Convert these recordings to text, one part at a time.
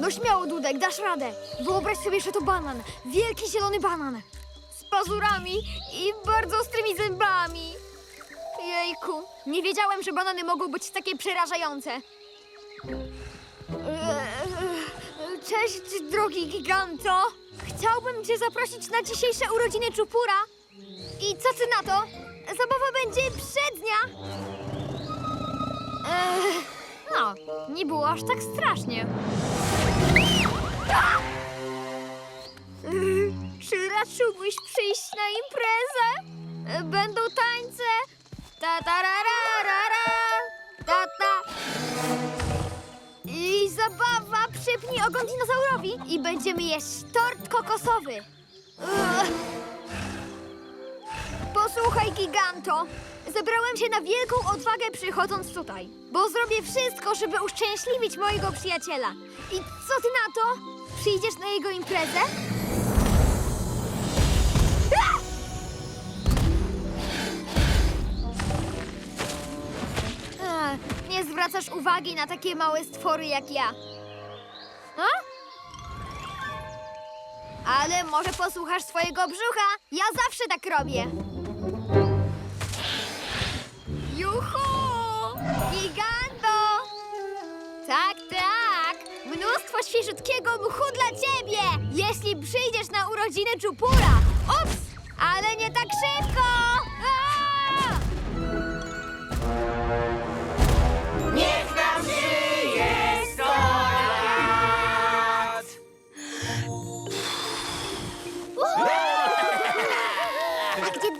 No śmiało, Dudek, dasz radę. Wyobraź sobie, że to banan. Wielki zielony banan. Z pazurami i bardzo ostrymi zębami. Jejku, nie wiedziałem, że banany mogą być takie przerażające. Cześć, drogi giganto. Chciałbym cię zaprosić na dzisiejsze urodziny Czupura. I co ty na to? Zabawa będzie przednia. Eee, no, nie było aż tak strasznie. Czy raczyłbyś przyjść na imprezę? E, Będą tańce. Ta ta ra ra ra ra. Ta ta. I zabawa przypnij ogon dinozaurowi i będziemy jeść tort kokosowy. Posłuchaj, giganto. Zebrałem się na wielką odwagę przychodząc tutaj, bo zrobię wszystko, żeby uszczęśliwić mojego przyjaciela. I co ty na to? Przyjdziesz na jego imprezę? Nie zwracasz uwagi na takie małe stwory jak ja. A? Ale może posłuchasz swojego brzucha? Ja zawsze tak robię. Juhu! Giganto! Tak, tak! Mnóstwo świeżutkiego mchu dla ciebie! Jeśli przyjdziesz na urodziny Czupura! Ups! Ale nie tak szybko!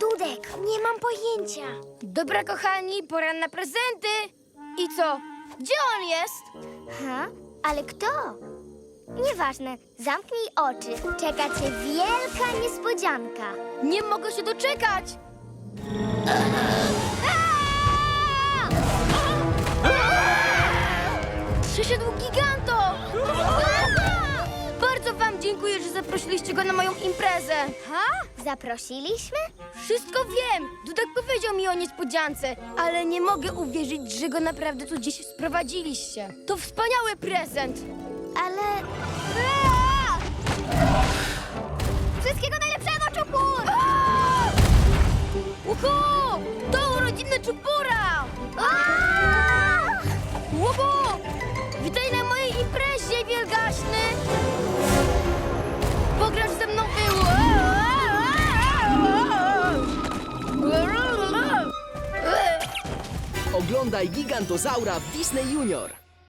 Dudek? Nie mam pojęcia. Dobra, kochani, pora na prezenty. I co? Gdzie on jest? Ha? Ale kto? Nieważne, zamknij oczy. Czeka cię wielka niespodzianka. Nie mogę się doczekać. Zaprosiliście go na moją imprezę. Ha? Zaprosiliśmy? Wszystko wiem. Dudek powiedział mi o niespodziance, ale nie mogę uwierzyć, że go naprawdę tu gdzieś sprowadziliście. To wspaniały prezent. Ale! Wszystkiego najlepszego, Czupur! Oglądaj Gigantozaura w Disney Junior.